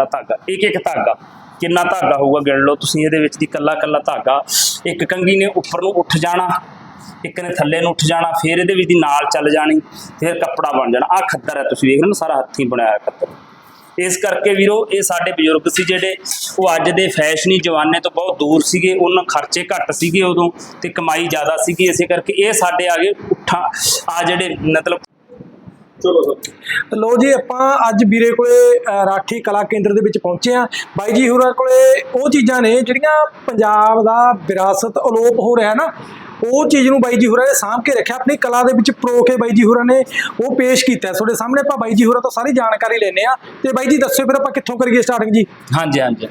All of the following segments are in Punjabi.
ਕੱਲਾ ਧਾਗਾ? ਇੱਕ ਇੱਕ ਧਾਗਾ। ਕਿੰਨਾ ਧਾਗਾ ਹੋਊਗਾ ਗਿਣ ਲਓ ਤੁਸੀਂ, ਇਹਦੇ ਵਿੱਚ ਦੀ ਕੱਲਾ ਕੱਲਾ ਧਾਗਾ। ਇੱਕ ਕੰਗੀ ਨੇ ਉੱਪਰ ਨੂੰ ਉੱਠ ਜਾਣਾ, ਇੱਕ ਨੇ ਥੱਲੇ ਨੂੰ ਉੱਠ ਜਾਣਾ, ਫਿਰ ਇਹਦੇ ਵਿੱਚ ਦੀ ਨਾਲ ਚੱਲ ਜਾਣੀ, ਫਿਰ ਕੱਪੜਾ ਬਣ ਜਾਣਾ। ਆ ਖੱਦਰ ਹੈ, ਤੁਸੀਂ ਵੇਖ ਰਹੇ ਹੋ ਨਾ, ਸਾਰਾ ਹੱਥੀਂ ਬਣਾਇਆ ਖੱਦਰ ਇਸ ਕਰਕੇ ਵੀਰੋ, ਇਹ ਸਾਡੇ ਬਜ਼ੁਰਗ ਸੀ ਜਿਹੜੇ, ਉਹ ਅੱਜ ਦੇ ਫੈਸ਼ਨੀ ਜਵਾਨੇ ਤੋਂ ਬਹੁਤ ਦੂਰ ਸੀਗੇ, ਉਹਨਾਂ ਖਰਚੇ ਘੱਟ ਸੀਗੇ ਉਦੋਂ ਤੇ ਕਮਾਈ ਜ਼ਿਆਦਾ ਸੀਗੀ। ਇਸੇ ਕਰਕੇ ਇਹ ਸਾਡੇ ਆ ਗਏ, ਉੱਠਾਂ, ਆ ਜਿਹੜੇ ਮਤਲਬ ਚਲੋ ਸਰ। ਲੋ ਜੀ ਆਪਾਂ ਅੱਜ ਵੀਰੇ ਕੋਲੇ ਰਾਠੀ ਕਲਾ ਕੇਂਦਰ ਦੇ ਵਿੱਚ ਪਹੁੰਚੇ ਆ ਬਾਈ ਜੀ ਹੋਰਾਂ ਕੋਲੇ ਉਹ ਚੀਜ਼ਾਂ ਨੇ ਜਿਹੜੀਆਂ ਪੰਜਾਬ ਦਾ ਵਿਰਾਸਤ ਅਲੋਪ ਹੋ ਰਿਹਾ ਨਾ ਉਹ ਚੀਜ਼ ਨੂੰ ਬਾਈ ਜੀ ਹੋਰਾਂ ਨੇ ਸਾਂਭ ਕੇ ਰੱਖਿਆ। ਆਪਣੀ ਕਲਾ ਦੇ ਵਿੱਚ ਪਰੋ ਕੇ ਬਾਈ ਜੀ ਹੋਰਾਂ ਨੇ ਉਹ ਪੇਸ਼ ਕੀਤਾ। ਤੁਹਾਡੇ ਸਾਹਮਣੇ ਆਪਾਂ ਬਾਈ ਜੀ ਹੋਰਾਂ ਤੋਂ ਸਾਰੀ ਜਾਣਕਾਰੀ ਲੈਣੇ ਆ ਤੇ ਬਾਈ ਜੀ ਦੱਸਿਓ ਫਿਰ ਆਪਾਂ ਕਿੱਥੋਂ ਕਰੀਏ ਸਟਾਰਟਿੰਗ ਜੀ? ਹਾਂਜੀ ਹਾਂਜੀ।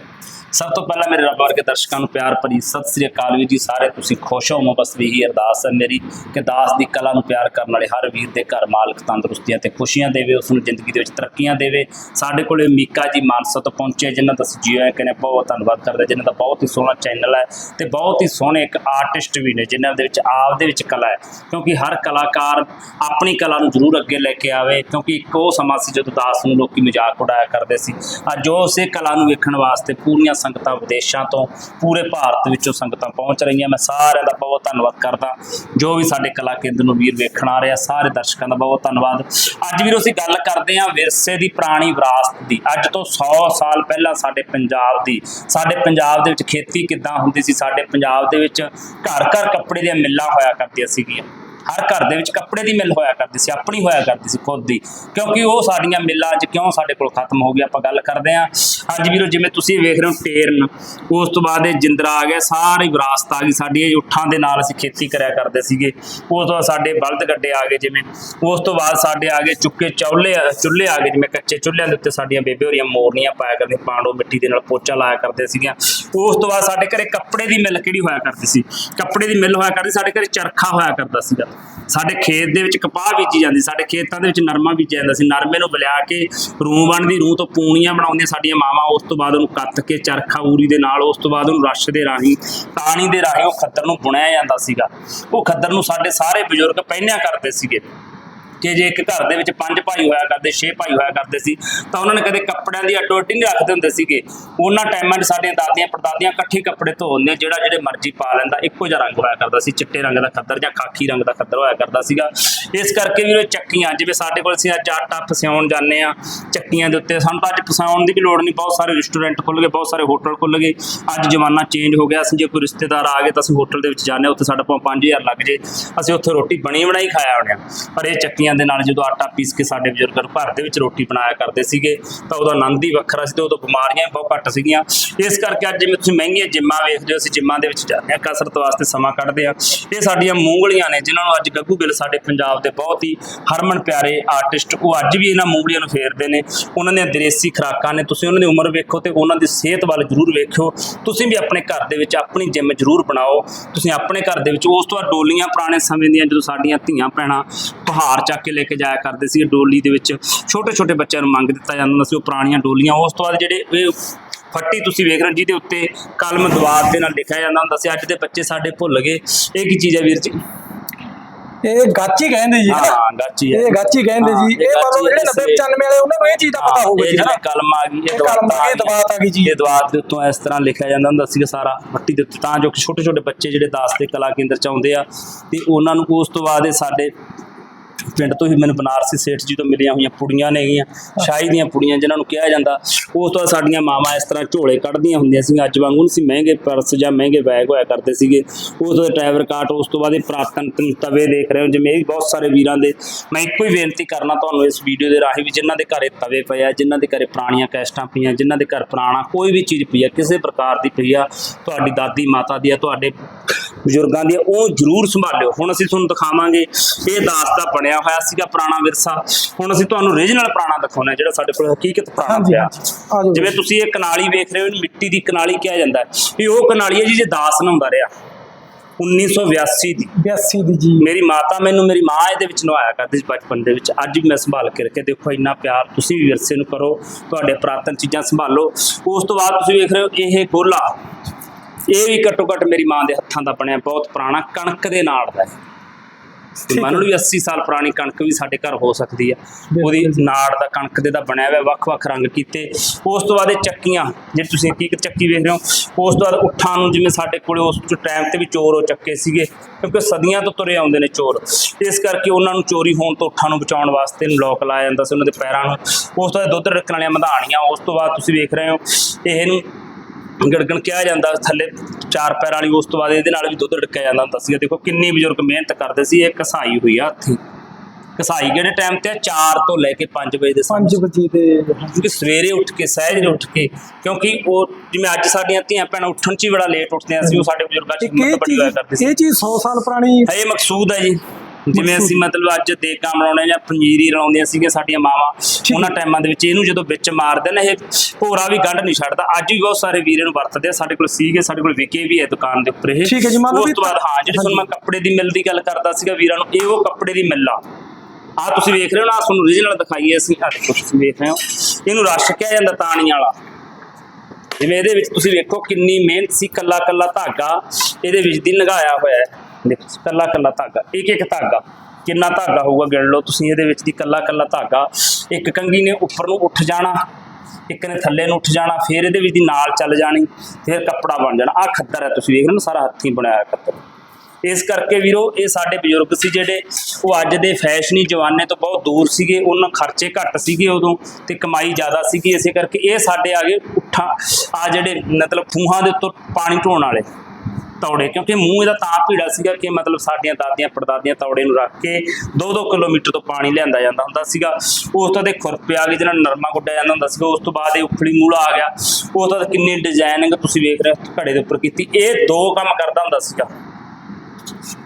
ਸਭ ਤੋਂ ਪਹਿਲਾਂ ਮੇਰੇ ਰੱਬ ਵਰਗੇ ਦਰਸ਼ਕਾਂ ਨੂੰ ਪਿਆਰ ਭਰੀ ਸਤਿ ਸ੍ਰੀ ਅਕਾਲ ਵੀ ਜੀ, ਸਾਰੇ ਤੁਸੀਂ ਖੁਸ਼ ਹੋਵੋ, ਬਸ ਵੀ ਇਹੀ ਅਰਦਾਸ ਹੈ ਮੇਰੀ ਕਿ ਦਾਸ ਦੀ ਕਲਾ ਨੂੰ ਪਿਆਰ ਕਰਨ ਵਾਲੇ ਹਰ ਵੀਰ ਦੇ ਘਰ ਮਾਲਕ ਤੰਦਰੁਸਤੀਆਂ ਤੇ ਖੁਸ਼ੀਆਂ ਦੇਵੇ, ਉਸ ਨੂੰ ਜ਼ਿੰਦਗੀ ਦੇ ਵਿੱਚ ਤਰੱਕੀਆਂ ਦੇਵੇ। ਸਾਡੇ ਕੋਲੇ ਮੀਕਾ ਜੀ ਮਾਨਸਾ ਤੋਂ ਪਹੁੰਚੇ ਜਿਨ੍ਹਾਂ ਦਾ ਅਸੀਂ ਜੀਓ ਕਹਿੰਦੇ ਬਹੁਤ ਧੰਨਵਾਦ ਕਰਦੇ ਜਿਨ੍ਹਾਂ ਦਾ ਬਹੁਤ ਹੀ ਸੋਹਣਾ ਚੈਨਲ ਹੈ ਤੇ ਬਹੁਤ ਹੀ ਸੋਹਣੇ ਇੱਕ ਆਰਟਿਸਟ ਵੀ ਨੇ, ਜਿਨ੍ਹਾਂ ਦੇ ਵਿੱਚ ਆਪ ਦੇ ਵਿੱਚ ਕਲਾ ਹੈ। ਕਿਉਂਕਿ ਹਰ ਕਲਾਕਾਰ ਆਪਣੀ ਕਲਾ ਨੂੰ ਜ਼ਰੂਰ ਅੱਗੇ ਲੈ ਕੇ ਆਵੇ, ਕਿਉਂਕਿ ਇੱਕ ਉਹ ਸਮਾਂ ਸੀ ਜਦੋਂ ਦਾਸ ਨੂੰ ਲੋਕੀ ਮਜ਼ਾਕ ਉਡਾਇਆ ਕਰਦੇ ਸੀ। ਅੱਜ ਉਹ ਉਸੇ ਕਲਾ ਨੂੰ ਵੇਖਣ ਵਾਸਤੇ ਪੂਰੀਆਂ ਸੰਗਤਾਂ ਵਿਦੇਸ਼ਾਂ ਤੋਂ ਪੂਰੇ ਭਾਰਤ ਵਿੱਚੋਂ ਸੰਗਤਾਂ ਪਹੁੰਚ ਰਹੀਆਂ। ਮੈਂ ਸਾਰਿਆਂ ਦਾ ਬਹੁਤ ਧੰਨਵਾਦ ਕਰਦਾ। ਜੋ ਵੀ ਸਾਡੇ ਕਲਾ ਕੇਂਦਰ ਨੂੰ ਵੀਰ ਵੇਖਣ ਆ ਰਿਹਾ, ਸਾਰੇ ਦਰਸ਼ਕਾਂ ਦਾ ਬਹੁਤ ਧੰਨਵਾਦ। ਅੱਜ ਵੀਰੋ ਅਸੀਂ ਗੱਲ ਕਰਦੇ ਹਾਂ ਵਿਰਸੇ ਦੀ ਪੁਰਾਣੀ ਵਿਰਾਸਤ ਦੀ। ਅੱਜ ਤੋਂ 100 ਸਾਲ ਪਹਿਲਾਂ ਸਾਡੇ ਪੰਜਾਬ ਦੀ, ਸਾਡੇ ਪੰਜਾਬ ਦੇ ਵਿੱਚ ਖੇਤੀ ਕਿੱਦਾਂ ਹੁੰਦੀ ਸੀ? ਸਾਡੇ ਪੰਜਾਬ ਦੇ ਵਿੱਚ ਘਰ ਘਰ ਕੱਪੜੇ ਦੀਆਂ ਮਿੱਲਾਂ ਹੋਇਆ ਕਰਦੀਆਂ ਸੀਗੀਆਂ। ਹਰ ਘਰ ਦੇ ਵਿੱਚ ਕੱਪੜੇ ਦੀ ਮਿੱਲ ਹੋਇਆ ਕਰਦੀ ਸੀ, ਆਪਣੀ ਹੋਇਆ ਕਰਦੀ ਸੀ ਖੁਦ ਦੀ। ਕਿਉਂਕਿ ਉਹ ਸਾਡੀਆਂ ਮਿੱਲਾਂ ਅੱਜ ਕਿਉਂ ਸਾਡੇ ਕੋਲ ਖਤਮ ਹੋ ਗਈਆਂ ਆਪਾਂ ਗੱਲ ਕਰਦੇ ਹਾਂ। ਅੱਜ ਵੀਰੋ, ਜਿਵੇਂ ਤੁਸੀਂ ਵੇਖ ਰਹੇ ਹੋ ਟੇਰਨ, ਉਸ ਤੋਂ ਬਾਅਦ ਇਹ ਜਿੰਦਰਾ ਆ ਗਿਆ, ਸਾਰੀ ਵਿਰਾਸਤ ਆ ਗਈ ਸਾਡੀ, ਇਹ ਉੱਠਾਂ ਦੇ ਨਾਲ ਅਸੀਂ ਖੇਤੀ ਕਰਿਆ ਕਰਦੇ ਸੀਗੇ। ਉਸ ਤੋਂ ਬਾਅਦ ਸਾਡੇ ਬਲਦ ਗੱਡੇ ਆ ਗਏ ਜਿਵੇਂ, ਉਸ ਤੋਂ ਬਾਅਦ ਸਾਡੇ ਆ ਗਏ ਚੁੱਕੇ ਚੌਲੇ, ਚੁੱਲ੍ਹੇ ਆ ਗਏ ਜਿਵੇਂ ਕੱਚੇ ਚੁੱਲ੍ਹਿਆਂ ਦੇ ਉੱਤੇ ਸਾਡੀਆਂ ਬੇਬੇ ਹੋਰੀਆਂ ਮੋਰਨੀਆਂ ਪਾਇਆ ਕਰਦੀਆਂ ਪਾਂਡੋ ਮਿੱਟੀ ਦੇ ਨਾਲ ਪੋਚਾ ਲਾਇਆ ਕਰਦੇ ਸੀਗੀਆਂ। ਉਸ ਤੋਂ ਬਾਅਦ ਸਾਡੇ ਘਰੇ ਕੱਪੜੇ ਦੀ ਮਿੱਲ ਕਿਹੜੀ ਹੋਇਆ ਕਰਦੀ ਸੀ? ਕੱਪੜੇ ਦੀ ਮਿੱਲ ਹੋਇਆ ਕਰਦੀ, ਸਾਡੇ ਘਰੇ ਚਰਖਾ ਹੋਇਆ ਕਰਦਾ ਸੀਗਾ। ਸਾਡੇ ਖੇਤ ਦੇ ਵਿੱਚ ਕਪਾਹ ਬੀਜੀ ਜਾਂਦੀ, ਸਾਡੇ ਖੇਤਾਂ ਦੇ ਵਿੱਚ ਨਰਮਾ ਬੀਜਿਆ ਜਾਂਦਾ ਸੀ। ਨਰਮੇ ਨੂੰ ਬਲਿਆ ਕੇ ਰੂੰ ਬਣਦੀ ਰੂਹ ਤੋਂ ਪੂਣੀਆਂ ਬਣਾਉਂਦੀਆਂ ਸਾਡੀਆਂ ਮਾਵਾਂ, ਉਸ ਤੋਂ ਬਾਅਦ ਉਹਨੂੰ ਕੱਤ ਕੇ ਚਰਖਾ ਊਰੀ ਦੇ ਨਾਲ, ਉਸ ਤੋਂ ਬਾਅਦ ਉਹਨੂੰ ਰਸ਼ ਦੇ ਰਾਹੀਂ, ਤਾਣੀ ਦੇ ਰਾਹੀਂ ਉਹ ਖੱਦਰ ਨੂੰ ਬੁਣਿਆ ਜਾਂਦਾ ਸੀਗਾ। ਉਹ ਖੱਦਰ ਨੂੰ ਸਾਡੇ ਸਾਰੇ ਬਜ਼ੁਰਗ ਪਹਿਨਿਆ ਕਰਦੇ ਸੀਗੇ। ਕਿ ਜੇ ਇੱਕ ਘਰ ਦੇ ਵਿੱਚ ਪੰਜ ਭਾਈ ਹੋਇਆ ਕਰਦੇ, ਛੇ ਭਾਈ ਹੋਇਆ ਕਰਦੇ ਸੀ, ਤਾਂ ਉਹਨਾਂ ਨੇ ਕਦੇ ਕੱਪੜਿਆਂ ਦੀ ਅੱਡੋ ਅੱਡੀ ਨਹੀਂ ਰੱਖਦੇ ਹੁੰਦੇ ਸੀਗੇ। ਉਹਨਾਂ ਟਾਈਮਾਂ 'ਚ ਸਾਡੀਆਂ ਦਾਦੀਆਂ ਪੜਦਾਦੀਆਂ ਇਕੱਠੇ ਕੱਪੜੇ ਧੋਉਂਦੇ ਜਿਹੜਾ ਜਿਹੜੇ ਮਰਜ਼ੀ ਪਾ ਲੈਂਦਾ, ਇੱਕੋ ਜਿਹਾ ਰੰਗ ਹੋਇਆ ਕਰਦਾ ਸੀ, ਚਿੱਟੇ ਰੰਗ ਦਾ ਖੱਦਰ ਜਾਂ ਖਾਕੀ ਰੰਗ ਦਾ ਖੱਦਰ ਹੋਇਆ ਕਰਦਾ ਸੀਗਾ। ਇਸ ਕਰਕੇ ਵੀ ਉਹ ਚੱਕੀਆਂ, ਜਿਵੇਂ ਸਾਡੇ ਕੋਲ ਅਸੀਂ ਅੱਜ ਆਟਾ ਫਸਿਆਉਣ ਜਾਂਦੇ ਆ ਚੱਕੀਆਂ ਦੇ ਉੱਤੇ, ਸਾਨੂੰ ਤਾਂ ਅੱਜ ਫਸਾਉਣ ਦੀ ਵੀ ਲੋੜ ਨਹੀਂ ਬਹੁਤ ਸਾਰੇ ਰੈਸਟੋਰੈਂਟ ਖੁੱਲ ਗਏ, ਬਹੁਤ ਸਾਰੇ ਹੋਟਲ ਖੁੱਲ ਗਏ। ਅੱਜ ਜ਼ਮਾਨਾ ਚੇਂਜ ਹੋ ਗਿਆ, ਅਸੀਂ ਜੇ ਕੋਈ ਰਿਸ਼ਤੇਦਾਰ ਆ ਗਏ ਤਾਂ ਅਸੀਂ ਹੋਟਲ ਦੇ ਵਿੱਚ ਜਾਂਦੇ ਹਾਂ, ਉੱਥੇ ਸਾਡਾ ਭਾਵੇਂ 5000 ਲੱਗ ਜੇ। ਅਸੀਂ ਉੱਥੇ ਰੋਟੀ ਬਣੀ ਬਣਾਈ ਖਾਇਆ ਆਉਂਦੇ ਪਰ ਇਹ ਚੱਕੀਆਂ ਦੇ ਨਾਲ ਜਦੋਂ ਆਟਾ ਪੀਸ ਕੇ ਸਾਡੇ ਬਜ਼ੁਰਗ ਘਰ ਦੇ ਵਿੱਚ ਰੋਟੀ ਬਣਾਇਆ ਕਰਦੇ ਸੀਗੇ, ਤਾਂ ਉਹਦਾ ਆਨੰਦ ਹੀ ਵੱਖਰਾ ਸੀ ਤੇ ਉਦੋਂ ਬਿਮਾਰੀਆਂ ਵੀ ਬਹੁਤ ਘੱਟ ਸੀਗੀਆਂ। ਇਸ ਕਰਕੇ ਅੱਜ ਜਿਵੇਂ ਤੁਸੀਂ ਮਹਿੰਗੀਆਂ ਜਿੰਮਾਂ ਵੇਖਦੇ ਹੋ, ਅਸੀਂ ਜਿੰਮਾਂ ਦੇ ਵਿੱਚ ਜਾਂਦੇ ਹਾਂ ਕਸਰਤ ਵਾਸਤੇ ਸਮਾਂ ਕੱਢਦੇ ਆ ਇਹ ਸਾਡੀਆਂ ਮੂੰਗਲੀਆਂ ਨੇ, ਜਿਨ੍ਹਾਂ ਨੂੰ ਅੱਜ ਗੱਗੂ ਗਿੱਲ ਸਾਡੇ ਪੰਜਾਬ ਦੇ ਬਹੁਤ ਹੀ ਹਰਮਨ ਪਿਆਰੇ ਆਰਟਿਸਟ ਉਹ ਅੱਜ ਵੀ ਇਹਨਾਂ ਮੂੰਗਲੀਆਂ ਨੂੰ ਫੇਰਦੇ ਨੇ। ਉਹਨਾਂ ਦੀਆਂ ਦੇਸੀ ਖੁਰਾਕਾਂ ਨੇ, ਤੁਸੀਂ ਉਹਨਾਂ ਦੀ ਉਮਰ ਵੇਖੋ ਤੇ ਉਹਨਾਂ ਦੀ ਸਿਹਤ ਵੱਲ ਜ਼ਰੂਰ ਵੇਖਿਓ। ਤੁਸੀਂ ਵੀ ਆਪਣੇ ਘਰ ਦੇ ਵਿੱਚ ਆਪਣੀ ਜਿੰਮ ਜ਼ਰੂਰ ਬਣਾਓ। ਤੁਸੀਂ ਆਪਣੇ ਘਰ ਦੇ ਵਿੱਚ ਉਸ ਤੋਂ ਬਾਅਦ ਡੋਲੀਆਂ ਪੁਰਾਣੇ ਸਮੇਂ ਦੀਆਂ ਜਦੋਂ ਸਾਡੀਆਂ ਧੀਆਂ ਭੈਣਾਂ ਪਹਾੜ ਚੱਕ ਕੇ ਲੈ ਕੇ ਜਾਇਆ ਕਰਦੇ ਸੀ ਡੋਲੀ ਦੇ ਵਿੱਚ। ਛੋਟੇ ਛੋਟੇ ਬੱਚਿਆਂ ਨੂੰ ਮੰਗ ਦਿੱਤਾ ਜਾਂਦਾ ਸੀ ਉਹ ਪੁਰਾਣੀਆਂ ਡੋਲੀਆਂ। ਉਸ ਤੋਂ ਬਾਅਦ ਜਿਹੜੇ ਇਹ ਫੱਟੀ ਤੁਸੀਂ ਵੇਖ ਰਹੇ ਹੋ ਜਿਹਦੇ ਉੱਤੇ ਕਲਮ ਦਵਾਤ ਦੇ ਨਾਲ ਲਿਖਿਆ ਜਾਂਦਾ ਹੁੰਦਾ ਸੀ ਅੱਜ ਦੇ ਬੱਚੇ ਸਾਡੇ ਭੁੱਲ ਗਏ। ਇਹ ਕੀ ਚੀਜ਼ ਹੈ ਵੀਰ ਜੀ? ਇਹ ਗਾਚੀ ਕਹਿੰਦੇ ਜੀ। ਹਾਂ ਗਾਚੀ ਹੈ। ਇਹ ਗਾਚੀ ਕਹਿੰਦੇ ਜੀ। ਇਹ ਲਓ ਜਿਹੜੇ 90 ਇਸੇ- 95 ਵਾਲੇ ਉਹਨਾਂ ਨੂੰ ਇਹ ਚੀਜ਼ ਦਾ ਪਤਾ ਹੋਊਗਾ ਜੀ ਜਿਹੜਾ? ਕਲਮ ਆ ਗਈ ਇਹ ਕਲਮ ਆ ਗਈ, ਇਹ ਦਵਾਤ ਆ ਗਈ ਜੀ। ਇਹ ਦਵਾਤ ਦੇ ਉੱਤੋਂ ਇਸ ਤਰ੍ਹਾਂ ਲਿਖਿਆ ਜਾਂਦਾ ਹੁੰਦਾ ਸੀਗਾ ਸਾਰਾ ਮੱਟੀ ਦੇ ਉੱਤੇ। ਤਾਂ ਜੋ ਛੋਟੇ ਛੋਟੇ ਬੱਚੇ ਜਿਹੜੇ ਦਾਸ ਦੇ ਕਲਾ ਕੇਂਦਰ ਚ ਆਉਂਦੇ ਆ ਤੇ ਉਹਨਾਂ ਨੂੰ ਉਸ ਤੋਂ ਬਾਅਦ ਇਹ ਸਾਡੇ ਪਿੰਡ ਤੋਂ ਹੀ ਮੈਨੂੰ ਬਨਾਰਸੀ ਸੇਠ ਜੀ ਤੋਂ ਮਿਲੀਆਂ ਹੋਈਆਂ ਪੁੜੀਆਂ ਨੇਗੀਆਂ ਸ਼ਾਹੀ ਦੀਆਂ ਪੁੜੀਆਂ ਜਿਨ੍ਹਾਂ ਨੂੰ ਕਿਹਾ ਜਾਂਦਾ ਉਸ ਤੋਂ ਬਾਅਦ ਸਾਡੀਆਂ ਮਾਵਾਂ ਇਸ ਤਰ੍ਹਾਂ ਝੋਲੇ ਕੱਢਦੀਆਂ ਹੁੰਦੀਆਂ ਸੀ ਅੱਜ ਵਾਂਗੂ ਨਹੀਂ ਸੀ ਮਹਿੰਗੇ ਪਰਸ ਜਾਂ ਮਹਿੰਗੇ ਬੈਗ ਹੋਇਆ ਕਰਦੇ ਸੀਗੇ। ਉਸ ਤੋਂ ਡਰਾਈਵਰ ਕਾਟ ਉਸ ਤੋਂ ਬਾਅਦ ਇਹ ਪ੍ਰਾਤਨ ਤਵੇ ਦੇਖ ਰਹੇ ਹੋ ਜਿਵੇਂ ਇਹ ਵੀ ਬਹੁਤ ਸਾਰੇ ਵੀਰਾਂ ਦੇ ਮੈਂ ਇੱਕੋ ਹੀ ਬੇਨਤੀ ਕਰਨਾ ਤੁਹਾਨੂੰ ਇਸ ਵੀਡੀਓ ਦੇ ਰਾਹੀਂ ਵੀ ਜਿਨ੍ਹਾਂ ਦੇ ਘਰੇ ਤਵੇ ਪਏ ਆ ਜਿਨ੍ਹਾਂ ਦੇ ਘਰੇ ਪੁਰਾਣੀਆਂ ਕੈਸਟਾਂ ਪਈਆਂ ਜਿਨ੍ਹਾਂ ਦੇ ਘਰ ਪੁਰਾਣਾ ਕੋਈ ਵੀ ਚੀਜ਼ ਪਈ ਆ ਕਿਸੇ ਪ੍ਰਕਾਰ ਦੀ ਪਈ ਆ ਤੁਹਾਡੀ ਦਾਦੀ ਮਾਤਾ ਦੀ ਆ ਤੁਹਾਡੇ ਬਜ਼ੁਰਗਾਂ ਦੀ ਉਹ ਜ਼ਰੂਰ ਸੰਭਾਲਿਓ। ਹੁਣ ਅਸੀਂ ਤੁਹਾਨੂੰ ਦਿਖਾਵਾਂਗੇ ਇਹ ਦਾਸ ਦਾ ਬਣਿਆ ਹੋਇਆ ਸੀਗਾ ਪੁਰਾਣਾ ਵਿਰਸਾ। ਹੁਣ ਅਸੀਂ ਤੁਹਾਨੂੰ ਰੀਜਨਲ ਪੁਰਾਣਾ ਦਿਖਾਉਣਾ ਜਿਹੜਾ ਸਾਡੇ ਕੋਲ ਹਕੀਕਤ ਪੁਰਾਣਾ ਪਿਆ। ਜਿਵੇਂ ਤੁਸੀਂ ਇਹ ਕਨਾਲੀ ਵੇਖ ਰਹੇ ਹੋ ਇਹਨੂੰ ਮਿੱਟੀ ਦੀ ਕਨਾਲੀ ਕਿਹਾ ਜਾਂਦਾ ਇਹ ਉਹ ਕਨਾਲੀ ਹੈ ਜੀ ਜੇ ਦਾਸ ਨਹਾਉਂਦਾ ਰਿਹਾ 1982 ਦੀ। 82 ਦੀ ਜੀ। ਮੇਰੀ ਮਾਤਾ ਮੈਨੂੰ ਮੇਰੀ ਮਾਂ ਇਹਦੇ ਵਿੱਚ ਨਵਾਇਆ ਕਰਦੀ ਸੀ ਬਚਪਨ ਦੇ ਵਿੱਚ। ਅੱਜ ਵੀ ਮੈਂ ਸੰਭਾਲ ਕੇ ਰੱਖਿਆ। ਦੇਖੋ ਇੰਨਾ ਪਿਆਰ ਤੁਸੀਂ ਵੀ ਵਿਰਸੇ ਨੂੰ ਕਰੋ ਤੁਹਾਡੇ ਪ੍ਰਾਤਨ ਚੀਜ਼ਾਂ ਸੰਭਾਲੋ। ਉਸ ਤੋਂ ਬਾਅਦ ਤੁਸੀਂ ਵੇਖ ਰਹੇ ਹੋ ਇਹ ਗੋਲਾ ਇਹ ਵੀ ਘੱਟੋ ਘੱਟ ਮੇਰੀ ਮਾਂ ਦੇ ਹੱਥਾਂ ਦਾ ਬਣਿਆ ਬਹੁਤ ਪੁਰਾਣਾ ਕਣਕ ਦੇ ਨਾਲ ਦਾ ਠੀਕ ਮੰਨ ਲਓ ਵੀ 80 ਸਾਲ ਪੁਰਾਣੀ ਕਣਕ ਵੀ ਸਾਡੇ ਘਰ ਹੋ ਸਕਦੀ ਆ। ਉਹਦੀ। ਨਾੜ ਦਾ ਕਣਕ ਦੇ ਦਾ ਬਣਿਆ ਹੋਇਆ ਵੱਖ-ਵੱਖ ਰੰਗ ਕੀਤੇ। ਉਸ ਤੋਂ ਬਾਅਦ ਇਹ ਚੱਕੀਆਂ ਜੇ ਤੁਸੀਂ ਇੱਕ ਇੱਕ ਚੱਕੀ ਵੇਖ ਰਹੇ ਹੋ ਉਸ ਤੋਂ ਬਾਅਦ ਉੱਠਾਂ ਨੂੰ ਜਿਵੇਂ ਸਾਡੇ ਕੋਲੇ ਉਸ ਟਾਈਮ ਤੇ ਵੀ ਚੋਰ ਹੋ ਚੱਕੇ ਸੀਗੇ ਕਿਉਂਕਿ ਸਦੀਆਂ ਤੋਂ ਤੁਰੇ ਆਉਂਦੇ ਨੇ ਚੋਰ। ਇਸ ਕਰਕੇ ਉਹਨਾਂ ਨੂੰ ਚੋਰੀ ਹੋਣ ਤੋਂ ਉੱਠਾਂ ਨੂੰ ਬਚਾਉਣ ਵਾਸਤੇ ਲੋਕ ਲਾਇਆ ਜਾਂਦਾ ਸੀ ਉਹਨਾਂ ਦੇ ਪੈਰਾਂ ਨੂੰ। ਉਸ ਤੋਂ ਬਾਅਦ ਦੁੱਧ ਰੱਖਣ ਵਾਲੀਆਂ ਮਧਾਣੀਆਂ ਉਸ ਤੋਂ ਬਾਅਦ ਤੁਸੀਂ ਵੇਖ ਰਹੇ ਹੋ ਇਹਨੂੰ ਗੜਗਣ ਕਿਹਾ ਜਾਂਦਾ ਥੱਲੇ ਚਾਰ ਪੈਰ ਵਾਲੀ ਉਸ ਤੋਂ ਬਾਅਦ ਇਹਦੇ ਨਾਲ ਵੀ ਦੁੱਧ ਰੜਕਿਆ ਜਾਂਦਾ ਹੁੰਦਾ ਸੀ ਦੇਖੋ ਕਿੰਨੀ ਬਜ਼ੁਰਗ ਮਿਹਨਤ ਕਰਦੇ ਸੀ ਇਹ ਕਸਾਈ ਹੋਈ ਆ ਹੱਥੀ। ਕਸਾਈ ਕਿਹੜੇ ਟਾਈਮ ਤੇ 4 ਤੋਂ ਲੈ ਕੇ 5 ਵਜੇ ਦੇ ਸਮੇਂ। 5 ਵਜੇ ਦੇ ਕਿਉਂਕਿ ਸਵੇਰੇ ਉੱਠ ਕੇ ਸਹਿਜ ਉੱਠ ਕੇ ਕਿਉਂਕਿ ਉਹ ਜਿਵੇਂ ਅੱਜ ਸਾਡੀਆਂ ਧੀਆਂ ਭੈਣਾਂ ਉੱਠਣ 'ਚ ਹੀ ਬੜਾ ਲੇਟ ਉੱਠਦੀਆਂ ਸੀ ਉਹ ਸਾਡੇ ਬਜ਼ੁਰਗਾਂ 'ਚ ਹਿੰਮਤ ਬੜੀ ਹੋਇਆ ਕਰਦੇ ਸੀ। ਇਹ ਚੀਜ਼ 100 ਸਾਲ ਪੁਰਾਣੀ ਇਹ ਮਕਸੂਦ ਹੈ ਜੀ। ਜਿਵੇਂ ਅਸੀਂ ਮਤਲਬ ਅੱਜ ਦੇਗਾ ਬਣਾਉਣੇ ਜਾਂ ਪੰਜੀਰੀ ਰਲਾਉਂਦੀਆਂ ਸੀਗੀਆਂ ਸਾਡੀਆਂ ਮਾਵਾਂ ਉਹਨਾਂ ਟਾਈਮਾਂ ਦੇ ਵਿੱਚ ਇਹਨੂੰ ਜਦੋਂ ਵਿੱਚ ਮਾਰਦੇ ਨੇ ਇਹ ਭੋਰਾ ਵੀ ਗੰਢ ਨਹੀਂ ਛੱਡਦਾ। ਅੱਜ ਵੀ ਬਹੁਤ ਸਾਰੇ ਵੀਰ ਇਹਨੂੰ ਵਰਤਦੇ ਆ ਸਾਡੇ ਕੋਲ ਸੀਗੇ ਸਾਡੇ ਕੋਲ ਵਿਕੇ ਵੀ ਹੈ ਦੁਕਾਨ ਦੇ ਉੱਪਰ ਇਹ। ਠੀਕ ਹੈ ਜੀ, ਮੰਨ ਲਓ ਉਸ ਤੋਂ ਬਾਅਦ ਹਾਂ ਜਿਹੜੀ ਤੁਹਾਨੂੰ ਮੈਂ ਕੱਪੜੇ ਦੀ ਮਿਲ ਦੀ ਗੱਲ ਕਰਦਾ ਸੀਗਾ ਵੀਰਾਂ ਨੂੰ ਇਹ ਉਹ ਕੱਪੜੇ ਦੀ ਮਿਲ ਆ। ਆ ਤੁਸੀਂ ਵੇਖ ਰਹੇ ਹੋ ਨਾ ਤੁਹਾਨੂੰ ਓਰੀਜਨਲ ਦਿਖਾਈਏ ਅਸੀਂ ਦੇਖੋ ਤੁਸੀਂ ਵੇਖ ਰਹੇ ਹੋ। ਇਹਨੂੰ ਰਸ਼ ਕਿਹਾ ਜਾਂਦਾ ਤਾਣੀ ਵਾਲਾ। ਜਿਵੇਂ ਇਹਦੇ ਵਿੱਚ ਤੁਸੀਂ ਵੇਖੋ ਕਿੰਨੀ ਮਿਹਨਤ ਸੀ ਕੱਲਾ ਕੱਲਾ ਧਾਗਾ ਇਹਦੇ ਵਿੱਚ ਦੀ ਲਗਾਇਆ ਹੋਇਆ ਹੈ। ਦੇਖੋ ਕੱਲਾ ਕੱਲਾ ਧਾਗਾ, ਇੱਕ ਇੱਕ ਧਾਗਾ। ਕਿੰਨਾ ਧਾਗਾ ਹੋਊਗਾ ਗਿਣ ਲਓ ਤੁਸੀਂ, ਇਹਦੇ ਵਿੱਚ ਦੀ ਕੱਲਾ ਕੱਲਾ ਧਾਗਾ। ਇੱਕ ਕੰਗੀ ਨੇ ਉੱਪਰ ਨੂੰ ਉੱਠ ਜਾਣਾ, ਇੱਕ ਨੇ ਥੱਲੇ ਨੂੰ ਉੱਠ ਜਾਣਾ, ਫਿਰ ਇਹਦੇ ਵਿੱਚ ਦੀ ਨਾਲ ਚੱਲ ਜਾਣੀ, ਫਿਰ ਕੱਪੜਾ ਬਣ ਜਾਣਾ। ਆ ਖੱਦਰ ਹੈ, ਤੁਸੀਂ ਵੇਖ ਰਹੇ ਹੋ ਸਾਰਾ ਹੱਥੀਂ ਬਣਾਇਆ ਹੋਇਆ ਖੱਦਰ ਇਸ ਕਰਕੇ ਵੀਰੋ, ਇਹ ਸਾਡੇ ਬਜ਼ੁਰਗ ਸੀ ਜਿਹੜੇ, ਉਹ ਅੱਜ ਦੇ ਫੈਸ਼ਨੀ ਜਵਾਨੇ ਤੋਂ ਬਹੁਤ ਦੂਰ ਸੀਗੇ, ਉਹਨਾਂ ਖਰਚੇ ਘੱਟ ਸੀਗੇ ਉਦੋਂ ਤੇ ਕਮਾਈ ਜ਼ਿਆਦਾ ਸੀਗੀ, ਇਸੇ ਕਰਕੇ ਇਹ ਸਾਡੇ ਆ ਗਏ ਉੱਠਾਂ, ਆ ਜਿਹੜੇ ਮਤਲਬ ਖੂਹਾਂ ਦੇ ਉੱਤੋਂ ਪਾਣੀ ਢੋਣ ਵਾਲੇ। ਤੌੜੇ, ਕਿਉਂਕਿ ਮੂੰਹ ਇਹਦਾ ਤਾਂ ਭੀੜਾ ਸੀਗਾ ਕਿ ਮਤਲਬ ਸਾਡੀਆਂ ਦਾਦੀਆਂ, ਪੜਦਾਦੀਆਂ ਤੌੜੇ ਨੂੰ ਰੱਖ ਕੇ 2-2 ਕਿਲੋਮੀਟਰ ਤੋਂ ਪਾਣੀ ਲਿਆਂਦਾ ਜਾਂਦਾ ਹੁੰਦਾ ਸੀਗਾ। ਉਸ ਤੋਂ ਦੇ ਖੁਰਪੇ ਆ ਗਏ ਜਿਹਨਾਂ ਨਰਮਾ ਗੁੱਡਿਆ ਜਾਂਦਾ ਹੁੰਦਾ ਸੀਗਾ, ਉਸ ਤੋਂ ਬਾਅਦ ਇਹ ਉਖਲੀ ਮੂਲਾ ਆ ਗਿਆ। ਉਸ ਤੋਂ ਬਾਅਦ ਕਿੰਨੀ ਡਿਜ਼ਾਈਨਿੰਗ ਤੁਸੀਂ ਵੇਖ ਰਹੇ ਹੋ, ਘੜੇ ਦੇ ਉੱਪਰ ਕੀਤੀ। ਇਹ ਦੋ ਕੰਮ ਕਰਦਾ ਹੁੰਦਾ ਸੀਗਾ।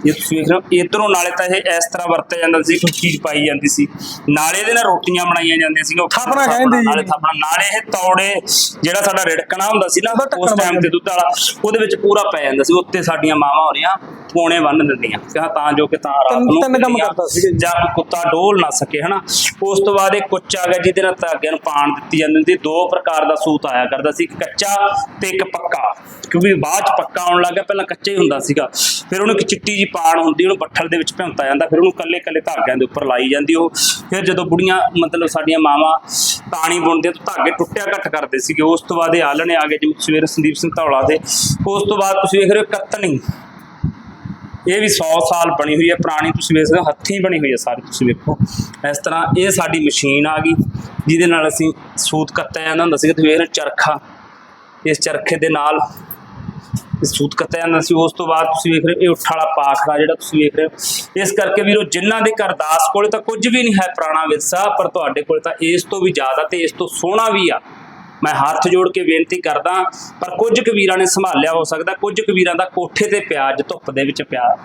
ਇਹ ਤੁਸੀਂ ਵੇਖ ਰਹੇ ਹੋ ਇਧਰੋਂ ਨਾਲੇ ਤਾਂ ਇਹ ਇਸ ਤਰ੍ਹਾਂ ਵਰਤਿਆ ਜਾਂਦਾ ਸੀ ਕੋਈ ਚੀਜ਼ ਪਾਈ ਜਾਂਦੀ ਸੀ। ਨਾਲੇ ਇਹਦੇ ਨਾਲ ਰੋਟੀਆਂ ਬਣਾਈਆਂ ਜਾਂਦੀਆਂ ਸੀਗੀਆਂ ਥਾਪਣਾ ਕਹਿੰਦੇ ਜੀ। ਨਾਲੇ ਥਾਪਣਾ ਨਾਲੇ ਇਹ ਤੌੜੇ ਜਿਹੜਾ ਸਾਡਾ ਰਿੜਕਣਾ ਹੁੰਦਾ ਸੀ ਨਾ ਉਸ ਟਾਈਮ ਤੇ ਦੁੱਧ ਵਾਲਾ ਉਹਦੇ ਵਿੱਚ ਪੂਰਾ ਪੈ ਜਾਂਦਾ ਸੀ ਉੱਤੇ ਸਾਡੀਆਂ ਮਾਵਾਂ ਹੋ ਰਹੀਆਂ ਪੋਣੇ ਬੰਨ ਦਿੰਦੀਆਂ। ਕਿਹਾ ਤਾਂ ਜੋ ਕਿ ਤਾਂ ਰਾਤ ਨੂੰ ਤਿੰਨ ਕੰਮ ਕਰਦਾ ਸੀਗਾ ਜੀ। ਕੁੱਤਾ ਡੋਲ ਨਾ ਸਕੇ ਹਨਾ। ਉਸ ਤੋਂ ਬਾਅਦ ਇਹ ਕੁੱਚ ਆ ਗਿਆ ਜਿਹਦੇ ਨਾਲ ਧਾਗਿਆਂ ਨੂੰ ਪਾਣ ਦਿੱਤੀ ਜਾਂਦੀ ਹੁੰਦੀ। ਦੋ ਪ੍ਰਕਾਰ ਦਾ ਸੂਤ ਆਇਆ ਕਰਦਾ ਸੀ ਇੱਕ ਕੱਚਾ ਤੇ ਇੱਕ ਪੱਕਾ। ਕਿਉਂਕਿ ਬਾਅਦ ਚ ਪੱਕਾ ਆਉਣ ਲੱਗਾ ਪਹਿਲਾਂ ਕੱਚਾ ਹੀ ਹੁੰਦਾ ਸੀਗਾ। ਫਿਰ ਉਹਨੂੰ ਇੱਕ ਚਿੱਟੀ ਜੀ ਪਾਣ ਹੁੰਦੀ, ਉਹਨੂੰ ਬੱਠਲ ਦੇ ਵਿੱਚ ਭਿਉਂਤਾ ਜਾਂਦਾ, ਫਿਰ ਉਹਨੂੰ ਕੱਲੇ ਕੱਲੇ ਧਾਗਿਆਂ ਦੇ ਉੱਪਰ ਲਾਈ ਜਾਂਦੀ, ਉਹ ਫਿਰ ਜਦੋਂ ਬੁੜੀਆਂ, ਮਤਲਬ ਸਾਡੀਆਂ ਮਾਵਾਂ ਤਾਣੀ ਬੁਣਦੀਆਂ ਤਾਂ ਧਾਗੇ ਟੁੱਟਿਆ ਘੱਟ ਕਰਦੇ ਸੀਗੇ। ਉਸ ਤੋਂ ਬਾਅਦ ਇਹ ਆਲਣੇ ਆ ਗਏ, ਜਿਵੇਂ ਸਵੇਰ ਸੰਦੀਪ ਸਿੰਘ ਧੌਲਾ ਦੇ। ਉਸ ਤੋਂ ਬਾਅਦ ਤੁਸੀਂ ਵੇਖ ਰਹੇ ਹੋ ਕੱਤਣੀ ਇਹ ਵੀ 100 ਸਾਲ ਬਣੀ ਹੋਈ ਹੈ, ਪੁਰਾਣੀ ਤੁਸੀਂ ਵੇਖ ਸਕਦੇ ਹੋ, ਹੱਥੀਂ ਬਣੀ ਹੋਈ ਹੈ ਸਾਰੀ ਤੁਸੀਂ ਵੇਖੋ। ਇਸ ਤਰ੍ਹਾਂ ਇਹ ਸਾਡੀ ਮਸ਼ੀਨ ਆ ਗਈ, ਜਿਹਦੇ ਨਾਲ ਅਸੀਂ ਸੂਤ ਕੱਤਿਆ ਜਾਂਦਾ ਹੁੰਦਾ ਸੀ ਤੁਸੀਂ ਵੇਖ ਰਹੇ ਚਰਖਾ। ਇਸ ਚਰਖੇ ਦੇ ਨਾਲ ਸੂਤ ਕੱਤਿਆ ਜਾਂਦਾ ਸੀ, ਉਸ ਤੋਂ ਬਾਅਦ ਤੁਸੀਂ ਵੇਖ ਰਹੇ ਹੋ, ਇਹ ਉੱਠ ਵਾਲਾ ਪਾਖੜਾ ਜਿਹੜਾ ਤੁਸੀਂ ਵੇਖ ਰਹੇ ਹੋ। ਇਸ ਕਰਕੇ ਵੀਰੋ, ਜਿਨ੍ਹਾਂ ਦੇ ਕਰਦਾਸ ਕੋਲ ਤਾਂ ਕੁਝ ਵੀ ਨਹੀਂ ਹੈ ਪੁਰਾਣਾ ਵਿਰਸਾ, ਪਰ ਤੁਹਾਡੇ ਕੋਲ ਤਾਂ ਇਸ ਤੋਂ ਵੀ ਜ਼ਿਆਦਾ ਤੇ ਇਸ ਤੋਂ ਸੋਹਣਾ ਵੀ ਆ। ਮੈਂ ਹੱਥ ਜੋੜ ਕੇ ਬੇਨਤੀ ਕਰਦਾ, ਪਰ ਕੁਝ ਕਬੀਰਾਂ ਨੇ ਸੰਭਾਲਿਆ ਹੋ ਸਕਦਾ, ਕੁਝ ਕਬੀਰਾਂ ਦਾ ਕੋਠੇ ਤੇ ਪਿਆ, ਅੱਜ ਧੁੱਪ ਦੇ ਵਿੱਚ ਪਿਆ।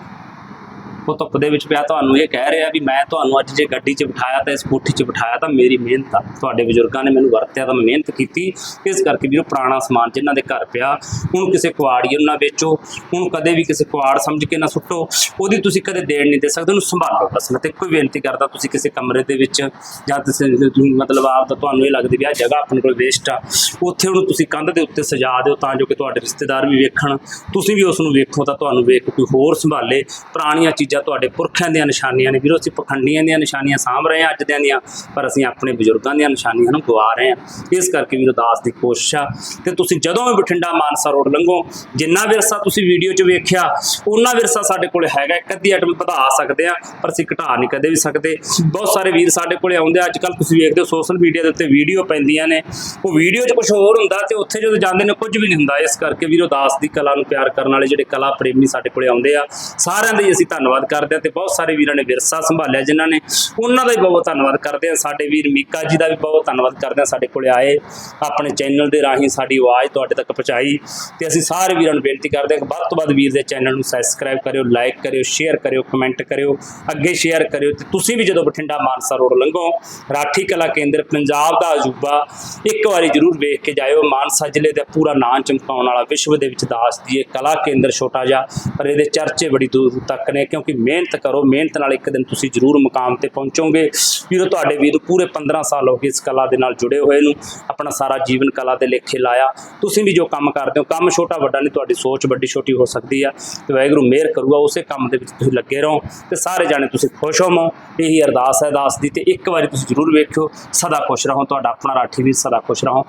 ਉਹ ਧੁੱਪ ਦੇ ਵਿੱਚ ਪਿਆ, ਤੁਹਾਨੂੰ ਇਹ ਕਹਿ ਰਿਹਾ ਵੀ ਮੈਂ ਤੁਹਾਨੂੰ ਅੱਜ ਜੇ ਗੱਡੀ 'ਚ ਬਿਠਾਇਆ ਤਾਂ ਇਸ ਕੋਠੀ 'ਚ ਬਿਠਾਇਆ ਤਾਂ ਮੇਰੀ ਮਿਹਨਤ ਆ। ਤੁਹਾਡੇ ਬਜ਼ੁਰਗਾਂ ਨੇ ਮੈਨੂੰ ਵਰਤਿਆ ਤਾਂ ਮੈਂ ਮਿਹਨਤ ਕੀਤੀ। ਇਸ ਕਰਕੇ ਵੀਰੋ ਪੁਰਾਣਾ ਸਮਾਨ ਜਿਨ੍ਹਾਂ ਦੇ ਘਰ ਪਿਆ, ਹੁਣ ਕਿਸੇ ਕੁਆੜੀ ਨਾ ਵੇਚੋ, ਹੁਣ ਕਦੇ ਵੀ ਕਿਸੇ ਕੁਆੜ ਸਮਝ ਕੇ ਨਾ ਸੁੱਟੋ, ਉਹਦੀ ਤੁਸੀਂ ਕਦੇ ਦੇਣ ਨਹੀਂ ਦੇ ਸਕਦੇ, ਉਹਨੂੰ ਸੰਭਾਲੋ ਬਸ। ਮੈਂ ਤੇ ਕੋਈ ਬੇਨਤੀ ਕਰਦਾ, ਤੁਸੀਂ ਕਿਸੇ ਕਮਰੇ ਦੇ ਵਿੱਚ ਜਾਂ ਤੁਸੀਂ ਮਤਲਬ ਆਪ ਤਾਂ ਤੁਹਾਨੂੰ ਇਹ ਲੱਗਦੀ ਵੀ ਆ ਜਗ੍ਹਾ ਆਪਣੇ ਕੋਲ ਵੇਸਟ ਆ, ਉੱਥੇ ਉਹਨੂੰ ਤੁਸੀਂ ਕੰਧ ਦੇ ਉੱਤੇ ਸਜਾ ਦਿਓ ਤਾਂ ਜੋ ਕਿ ਤੁਹਾਡੇ ਰਿਸ਼ਤੇਦਾਰ ਵੀ ਵੇਖਣ। ਤੁਸੀਂ ਵੀ ਉਸ ਨੂੰ ਵੇਖੋ ਤਾਂ ਤੁਹਾਨੂੰ ਵੇਖ ਕੋਈ ਹੋਰ ਸੰਭਾਲੇ। ਪੁਰਾਣੀਆਂ ਚੀਜ਼ਾਂ ਤੁਹਾਡੇ ਪੁਰਖਿਆਂ ਦੀਆਂ ਨਿਸ਼ਾਨੀਆਂ ਨੇ। ਵੀਰੋ, ਅਸੀਂ ਪਖੰਡੀਆਂ ਦੀਆਂ ਨਿਸ਼ਾਨੀਆਂ ਸਾਂਭ ਰਹੇ ਹਾਂ ਅੱਜ ਦਿਆਂ ਦੀਆਂ, ਪਰ ਅਸੀਂ ਆਪਣੇ ਬਜ਼ੁਰਗਾਂ ਦੀਆਂ ਨਿਸ਼ਾਨੀਆਂ ਨੂੰ ਗਵਾ ਰਹੇ ਹਾਂ। ਇਸ ਕਰਕੇ ਵੀਰੋ, ਦਾਸ ਦੀ ਕੋਸ਼ਿਸ਼ ਆ। ਤੇ ਤੁਸੀਂ ਜਦੋਂ ਵੀ ਬਠਿੰਡਾ ਮਾਨਸਾ ਰੋਡ ਲੰਘੋ, ਜਿੰਨਾ ਵਿਰਸਾ ਤੁਸੀਂ ਵੀਡੀਓ 'ਚ ਵੇਖਿਆ, ਉਹਨਾਂ ਵਿਰਸਾ ਸਾਡੇ ਕੋਲ ਹੈਗਾ। ਇੱਕ ਅੱਧੀ ਆਈਟਮ ਵਧਾ ਸਕਦੇ ਆ ਪਰ ਅਸੀਂ ਘਟਾ ਨਹੀਂ ਕਦੇ ਵੀ ਸਕਦੇ। ਬਹੁਤ ਸਾਰੇ ਵੀਰ ਸਾਡੇ ਕੋਲੇ ਆਉਂਦੇ ਆ। ਅੱਜ ਕੱਲ ਤੁਸੀਂ ਵੇਖਦੇ ਹੋ ਸੋਸ਼ਲ ਮੀਡੀਆ ਦੇ ਉੱਤੇ ਵੀਡੀਓ ਪੈਂਦੀਆਂ ਨੇ। ਉਹ ਵੀਡੀਓ 'ਚ ਕੁਝ ਹੋਰ ਹੁੰਦਾ ਤੇ ਉੱਥੇ ਜਦੋਂ ਜਾਂਦੇ ਨੇ, ਕੁਝ ਵੀ ਨਹੀਂ ਹੁੰਦਾ। ਇਸ ਕਰਕੇ ਵੀਰੋ, ਦਾਸ ਦੀ ਕਲਾ ਨੂੰ ਪਿਆਰ ਕਰਨ ਵਾਲੇ ਜਿਹੜੇ ਕਲਾ ਪ੍ਰੇਮੀ ਸਾਡੇ ਕੋਲੇ ਆਉਂਦੇ ਆ, ਸਾਰਿਆਂ ਦਾ ਹੀ ਅਸੀਂ ਧੰਨਵਾਦ ਕਰਦੇ ਹਾਂ ਤੇ ਬਹੁਤ ਸਾਰੇ ਵੀਰਾਂ ਨੇ ਵਿਰਸਾ ਸੰਭਾਲਿਆ ਜਿਨ੍ਹਾਂ ਨੇ ਉਹਨਾਂ ਦਾ ਵੀ ਬਹੁਤ ਧੰਨਵਾਦ ਕਰਦੇ ਹਾਂ। ਸਾਡੇ ਵੀਰ ਮੀਕਾ ਜੀ ਦਾ ਵੀ ਬਹੁਤ ਧੰਨਵਾਦ ਕਰਦੇ ਹਾਂ ਸਾਡੇ ਕੋਲੇ ਆਏ, ਆਪਣੇ ਚੈਨਲ ਦੇ ਰਾਹੀਂ ਸਾਡੀ ਆਵਾਜ਼ ਤੁਹਾਡੇ ਤੱਕ ਪਹੁੰਚਾਈ ਤੇ ਅਸੀਂ ਸਾਰੇ ਵੀਰਾਂ ਨੂੰ ਬੇਨਤੀ ਕਰਦੇ ਹਾਂ ਕਿ ਵੱਧ ਤੋਂ ਵੱਧ ਵੀਰ ਦੇ ਚੈਨਲ ਨੂੰ ਸਬਸਕ੍ਰਾਈਬ ਕਰਿਓ ਲਾਈਕ ਕਰਿਓ ਸ਼ੇਅਰ ਕਰਿਓ ਕਮੈਂਟ ਕਰਿਓ, ਅੱਗੇ ਸ਼ੇਅਰ ਕਰਿਓ ਤੇ ਤੁਸੀਂ ਵੀ ਜਦੋਂ ਬਠਿੰਡਾ ਮਾਨਸਾ ਰੋਡ ਲੰਘੋ, ਰਾਠੀ ਕਲਾ ਕੇਂਦਰ ਪੰਜਾਬ ਦਾ ਅਜੂਬਾ, ਇੱਕ ਵਾਰੀ ਜ਼ਰੂਰ ਵੇਖ ਕੇ ਜਾਇਓ। ਮਾਨਸਾ ਜ਼ਿਲ੍ਹੇ ਦਾ ਪੂਰਾ ਨਾਂ ਚਮਕਾਉਣ ਵਾਲਾ ਵਿਸ਼ਵ ਦੇ ਵਿੱਚ ਦਾਸ ਦੀ ਇਹ ਕਲਾ ਕੇਂਦਰ ਛੋਟਾ ਜਿਹਾ, ਪਰ ਇਹਦੇ ਚਰਚੇ ਬੜੀ ਦੂਰ ਤੱਕ ਨੇ ਕਿਉਂਕਿ ਮਿਹਨਤ ਕਰੋ, ਮਿਹਨਤ ਨਾਲ ਇੱਕ ਦਿਨ ਤੁਸੀਂ ਜ਼ਰੂਰ ਮੁਕਾਮ ਤੇ ਪਹੁੰਚੋਗੇ। ਵੀਰੋ, ਤੁਹਾਡੇ ਵੀਰ ਪੂਰੇ 15 ਸਾਲ ਹੋ ਗਏ ਇਸ ਕਲਾ ਦੇ ਨਾਲ ਜੁੜੇ ਹੋਏ ਨੂੰ, ਆਪਣਾ ਸਾਰਾ ਜੀਵਨ ਕਲਾ ਦੇ ਲੇਖੇ ਲਾਇਆ। ਤੁਸੀਂ ਵੀ ਜੋ ਕੰਮ ਕਰਦੇ ਹੋ, ਕੰਮ ਛੋਟਾ ਵੱਡਾ ਨਹੀਂ, ਤੁਹਾਡੀ ਸੋਚ ਵੱਡੀ ਛੋਟੀ ਹੋ ਸਕਦੀ ਆ। ਤੇ ਵਾਹਿਗੁਰੂ, ਮਿਹਰ ਕਰੂਗਾ, ਉਸੇ ਕੰਮ ਦੇ ਵਿੱਚ ਤੁਸੀਂ ਲੱਗੇ ਰਹੋ ਤੇ ਸਾਰੇ ਜਾਣੇ ਤੁਸੀਂ ਖੁਸ਼ ਹੋਵੋ। ਇਹੀ ਅਰਦਾਸ ਹੈ ਦਾਸ ਦੀ ਤੇ ਇੱਕ ਵਾਰੀ ਤੁਸੀਂ ਜ਼ਰੂਰ ਵੇਖਿਓ, ਸਦਾ ਖੁਸ਼ ਰਹੋ। ਤੁਹਾਡਾ ਆਪਣਾ ਰਾਠੀ ਵੀ ਸਦਾ ਖੁਸ਼ ਰਹੋ।